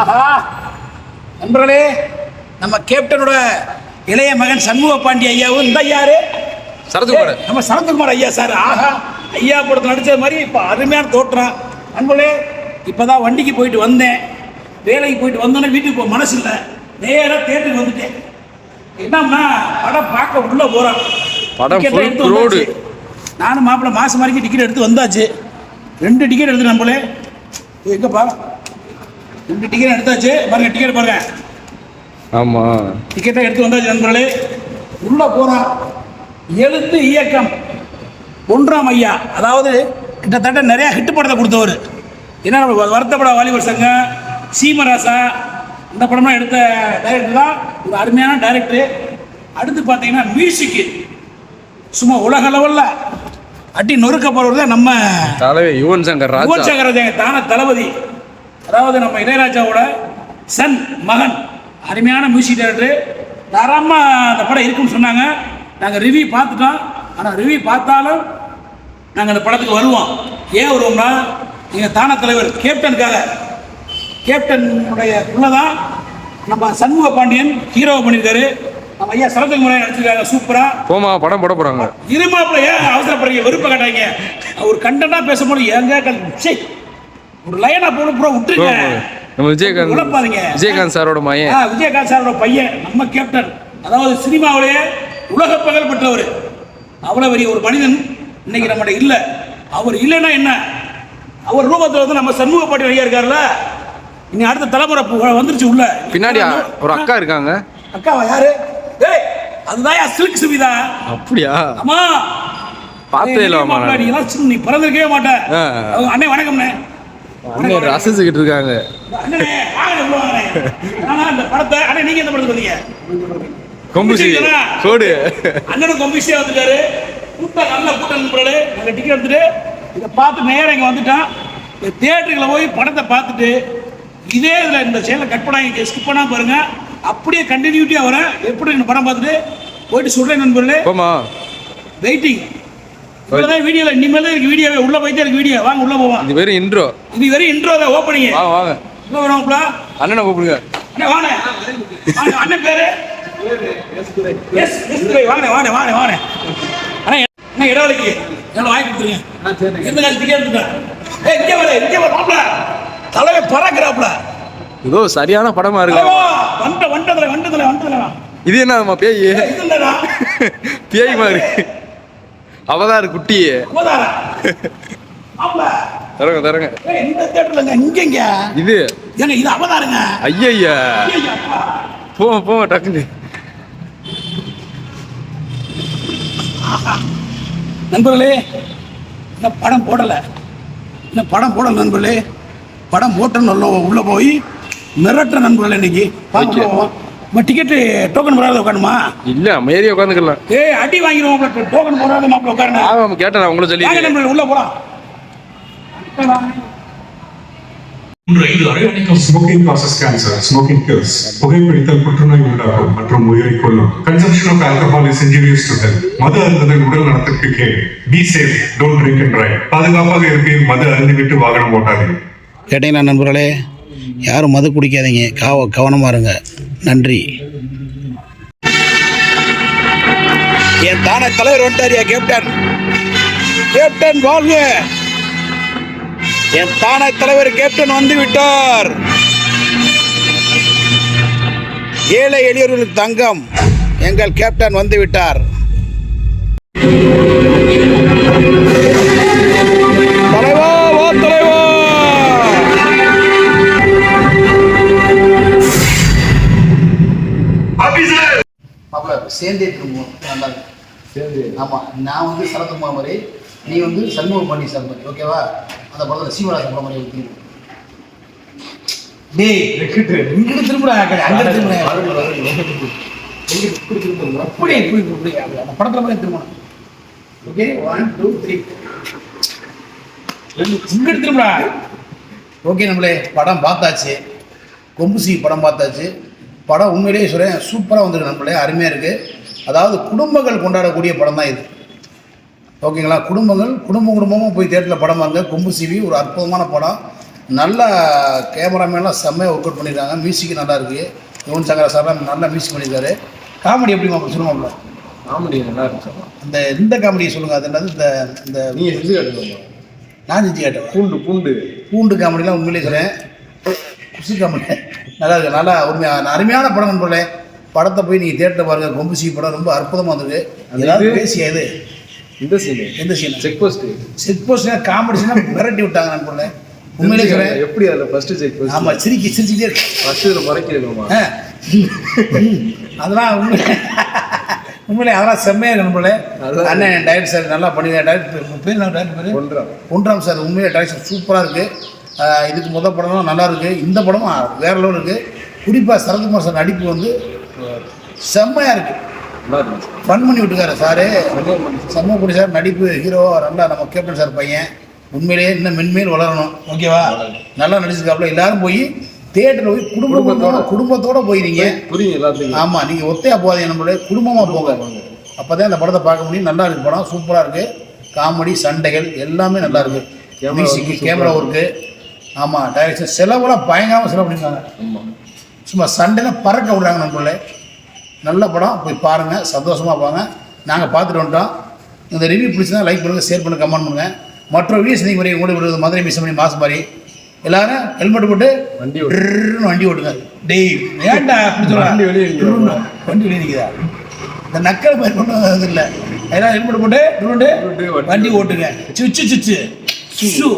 ஆஹா. நண்பர்களே நம்ம கேப்டனோட இளைய மகன் சண்முக பாண்டி ஐயாவும் இந்த யாரு சரத்குமார். நம்ம சரத்குமார் ஐயா சார். ஆஹா ஐயா படத்தில் நடிச்சது மாதிரி இப்போ அருமையான தோற்றம். நண்பர்களே இப்போதான் வண்டிக்கு போயிட்டு வந்தேன். வேலைக்கு போயிட்டு வந்தோன்னே வீட்டுக்கு போக மனசு இல்லை. நேராக தேட்டருக்கு வந்துட்டேன். என்னம்னா படம் பார்க்க உள்ள போகிறோம் படம் full crowd. நானும் மாப்பிள்ளை மாதம் வரைக்கும் டிக்கெட் எடுத்து வந்தாச்சு. ரெண்டு டிக்கெட் எடுத்து நம்மளே எங்கப்பா? ரெண்டு டிக்கெட் எடுத்தாச்சு. பாருங்க டிக்கெட் பாருங்க. ஆமா. டிக்கெட்டை எடுத்து வந்தாச்சு நண்பர்களே. உள்ள போறோம் எழுத்து இயக்கம். ஒன்றாம் ஐயா. அதாவது கிட்டத்தட்ட நிறைய ஹிட் படத்தை கொடுத்தவர். என்ன நம்ம வருத்தப்பட வாலிபர் சங்கம். சீமராசா. இந்த படம்லாம் எடுத்த டைரக்டர் தான். ஒரு அருமையான டைரக்டர் அடுத்து பார்த்தீங்கன்னா மியூசிக்கு சும்மா உலக லெவலில் அடி நொறுக்க போகிறது தான் நம்ம தலைவர் யுவன் சங்கர் யுவன் சங்கர் தான தளபதி. அதாவது நம்ம இளையராஜாவோட சன் மகன் அருமையான மியூசிக் டைரக்டர் தரமாக அந்த படம் இருக்குன்னு சொன்னாங்க. நாங்கள் ரிவ்யூ பார்த்துட்டோம். ஆனால் ரிவ்யூ பார்த்தாலும் நாங்கள் அந்த படத்துக்கு வருவோம். ஏன் வருவோம்னா எங்கள் தான தலைவர் கேப்டனுக்காக. கேப்டனுடைய தான் நம்ம சண்முக பாண்டியன் ஹீரோவை பண்ணியிருக்காரு. நம்ம ஐயா சரத்குமாரன் நடிச்சிருக்காங்க சூப்பராக போமா படம் போட போறாங்க. இருமாப்புல ஏன் அவசரப்படுறீங்க வெறுப்ப காட்டாங்க ஒரு கண்டனா பேசும்போது ஏங்க கல் சே ஒரு லைனா போன ப்ரோ விட்டுருங்க. நம்ம விஜயகாந்த் உழப்பாதீங்க. விஜயகாந்த் சாரோட மையன். விஜயகாந்த் சாரோட பையன் நம்ம கேப்டன் அதாவது சினிமாவிலேயே உலக புகழ் பெற்றவர். அவ்வளோ பெரிய ஒரு மனிதன் இன்னைக்கு நம்மகிட்ட இல்லை. அவர் இல்லைன்னா என்ன? அவர் ரூபத்தில் வந்து நம்ம சண்முக பாட்டி ஐயா இருக்கார்ல இனி அடுத்த தலைமுறை வந்துருச்சு உள்ள. பின்னாடி ஒரு அக்கா இருக்காங்க. அக்காவா யாரு? அதுதான் சில்க் சுவிதா அப்படியா? அம்மா பார்த்தே நான். நீ பிறந்திருக்கவே மாட்ட. ஆ. அவங்க, அண்ணே வணக்கம்ண்ணே. அண்ணன் ரசிச்சுக்கிட்டு இருக்காங்க. அண்ணனே இந்த படத்தை அண்ணே நீங்க எந்த படத்துக்கு வந்தீங்க கொம்புசி? கோடு அண்ணனும் கொம்பிசியா வந்துட்டாரு. கூட்டம் நல்ல கூட்டம் நண்பர்களே நாங்கள் டிக்கெட் எடுத்துட்டு இதை பார்த்து நேரம் இங்கே வந்துட்டோம். இந்த தியேட்டருக்குள்ள போய் படத்தை பார்த்துட்டு இதே இதில் இந்த சேனலை கட் பண்ணாங்க ஸ்கிப் பண்ணாம பாருங்க. அப்படியே கண்டினியூட்டியாக வரேன் எப்படி படம் பார்த்துட்டு? போயிட்டு சொல்கிறேன் நண்பர்களே. வெயிட்டிங் இவ்வளோதான் வீடியோவில் இனிமேல் இருக்கு வீடியோவே உள்ளே போயிட்டே இருக்கு வீடியோ வாங்க உள்ளே போவோம். இது வெறும் இன்ட்ரோ இது வெறும் இன்ட்ரோ தான் ஓப்பனிங் வாங்க வாங்க. உள்ள அண்ணனை கூப்பிடுங்க. அண்ணே வாங்க அண்ணன் பேரு? S S Durai. வாங்க வாங்க வாங்க வாங்க அண்ணா என்ன இடவெளிக்கு எவ்வளோ வாங்கி கொடுத்துருங்க காலத்து டிக்கெட் எடுத்துட்டேன் ஏய் இங்கே வர இங்கே வர மாப்பிள. தலைவர் பறக்கிறாப்புல. இதோ சரியான படமா இருக்கு. வண்ட வண்டதுல வண்டதுல வண்டதுல. இது என்னம்மா பேய்? பேய் மாதிரி. அவதார் குட்டி தரங்க தரங்க. இந்த தேட்டர்லங்க இங்கங்க? இது. ஏங்க இது அவதாருங்க? ஐயய்யா. போங்க போங்க டக்குன்னு நண்பர்களே இன்னும் படம் போடலை. இன்னும் படம் போடல நண்பர்களே. படம் போட்டோன்னு உள்ள போய் மிரட்ட நண்பர்களே இன்னைக்கு. Okay. நம்ம டிக்கெட்டு டோக்கன் போடாத உட்காணுமா இல்ல மேரி உட்காந்துக்கலாம். ஏய் அடி வாங்கிடுவோம் டோக்கன் போடாத மாப்பிள்ள உட்காருங்க. ஆமாம் கேட்டேன் நான் உங்களை சொல்லி உள்ள போலாம் smoking causes cancer smoking kills புகைப்பிடித்தல் புற்றுநோய் உண்டாகும் மற்றும் உயிரை கொல்லும். Consumption of alcohol is injurious to health மது அருந்துதல் உடல் நலத்திற்கு கேடு. Be safe don't drink and drive பாதுகாப்பாக இருப்பீர் மது அருந்திவிட்டு வாகனம் ஓட்டாதீங்க கேட்டீங்களா நண்பர்களே? யாரும் மது குடிக்காதீங்க. காவ கவனமாக இருங்க. நன்றி. என் தான தலைவர் வந்துட்டாரியா கேப்டன் கேப்டன் வாழ்க. என் தான தலைவர் கேப்டன் வந்து விட்டார் ஏழை எளியவர்களுக்கு தங்கம் எங்கள் கேப்டன் வந்து விட்டார் சேர்ந்தே திரும்புவோம். நல்லா சேர்ந்து. ஆமாம் நான் வந்து சரத்குமார் மாதிரி நீ வந்து சண்முக பாண்டி சார் மாதிரி ஓகேவா அந்த படத்தில் சீவராஜ் படம் மாதிரி திரும்புவோம் டேய் இங்கிட்டு திரும்புடா அங்க திரும்புடா. அப்படி இப்படி இப்படி. அந்த படத்துல மாதிரி திரும்பணும். ஓகே ஒன் டூ த்ரீ இங்கிட்டு திரும்புடா. ஓகே நம்மளே படம் பார்த்தாச்சு. கொம்புசி படம் பார்த்தாச்சு. படம் உண்மையிலேயே சொல்கிறேன் சூப்பராக வந்திருக்கு நம்மளே அருமையாக இருக்குது அதாவது குடும்பங்கள் கொண்டாடக்கூடிய படம் தான் இது. ஓகேங்களா? குடும்பங்கள் குடும்ப குடும்பமும் போய் தேட்டரில் படம் வாங்க கொம்பு சிவி ஒரு அற்புதமான படம். நல்ல கேமராமேன்லாம் செம்மையாக ஒர்க் அவுட் பண்ணியிருக்காங்க. மியூசிக் நல்லா இருக்குது யுவன் சங்கர சார்லாம் நல்லா மியூசிக் பண்ணியிருக்காரு. காமெடி எப்படி மாப்பிள்ள சொல்லுவாங்க காமெடி நல்லா இருந்துச்சு இந்த இந்த காமெடியை சொல்லுங்கள் அது என்னது? இந்த இந்த நீங்க செஞ்சு காட்டுங்க நான் செஞ்சு காட்டுவேன் பூண்டு பூண்டு. பூண்டு காமெடிலாம் உண்மையிலே சொல்கிறேன் குசி காமெடி நல்லா இருக்கு. நல்லா உண்மையாக அருமையான படம் நண்பர்களே. படத்தை போய் நீங்கள் தேட்டரில் பாருங்க. கொம்புசி படம். ரொம்ப அற்புதமாக இருந்தது. இது- பேசிய இது? இந்த சீனு எந்த சீன் செக் போஸ்ட் செக் போஸ்ட்னா காமெடி சீனா மிரட்டி விட்டாங்க நண்பர்களே. உண்மையிலே சொல்கிறேன் எப்படி அதில் ஃபர்ஸ்ட் செக் போஸ்ட் ஆமாம் சிரிக்கி சிரிச்சுக்கிட்டே இருக்கு. ஃபர்ஸ்ட் இதில் முறைக்கிறோமா. அதெல்லாம் உண்மை உண்மையிலே அதெல்லாம் செம்மையாக நண்பர்களே. அண்ணன் டைரக்டர் சார் நல்லா பண்ணிருக்காரு டைரக்டர் பேர் டைரக்டர் பேர் ஒன்றாம். பொன்ராம் சார். உண்மையிலே டைரக்ஷன் சூப்பராக இருக்குது இதுக்கு முத படம்லாம் நல்லா இருக்குது இந்த படமும் வேற லெவல் இருக்குது குறிப்பாக சரத்குமார் சார் நடிப்பு வந்து செம்மையாக இருக்குது ஃபன் பண்ணி விட்டுருக்காரு சாரு. சண்முகக்குடி சார் நடிப்பு ஹீரோ நல்லா நம்ம கேப்டன் சார் பையன். உண்மையிலேயே இன்னும் மென்மேல் வளரணும். ஓகேவா? நல்லா நடிச்சிருக்காப்புல. எல்லாரும் போய் தேட்டரில் போய் குடும்பத்தோட. குடும்பத்தோட. போயிருங்க. புரியுங்க ஆமாம் நீங்கள் ஒத்தையா போகாதீங்க நம்மளே. குடும்பமாக போங்க. அப்போ தான் இந்த படத்தை பார்க்க முடியும். நல்லா இருக்கு படம். சூப்பராக இருக்குது காமெடி சண்டைகள் எல்லாமே நல்லா இருக்கு. Camera மியூசிக் கேமரா ஒர்க்கு ஆமாம் டைரக்ஷன் செலவெல்லாம் பயங்கரமாக செலவு பண்ணியிருக்காங்க சும்மா சண்டைலாம் பறக்க விடுறாங்க நம்மளே. நல்ல படம் போய் பாருங்கள் சந்தோஷமாக பாருங்க நாங்கள் பார்த்துட்டு வந்துட்டோம். இந்த ரிவ்யூ பிடிச்சதா லைக் பண்ணுங்கள் ஷேர் பண்ணுங்கள் கமெண்ட் பண்ணுங்கள் மற்ற வீடியோஸ் நீங்கள் முறை கூட விடுறது மதுரை மிஸ் பண்ணி மாசம் மாதிரி எல்லாரும் ஹெல்மெட் போட்டு வண்டி வண்டி ஓட்டுங்க. டேய் ஏன்டா? வண்டி வெளியே வண்டி வெளியே நிற்குதா இந்த நக்கல் கொண்டு வந்தது இல்லை. எல்லாம் ஹெல்மெட் போட்டு வண்டி ஓட்டுங்க. சுச்சு சுச்சு. சு.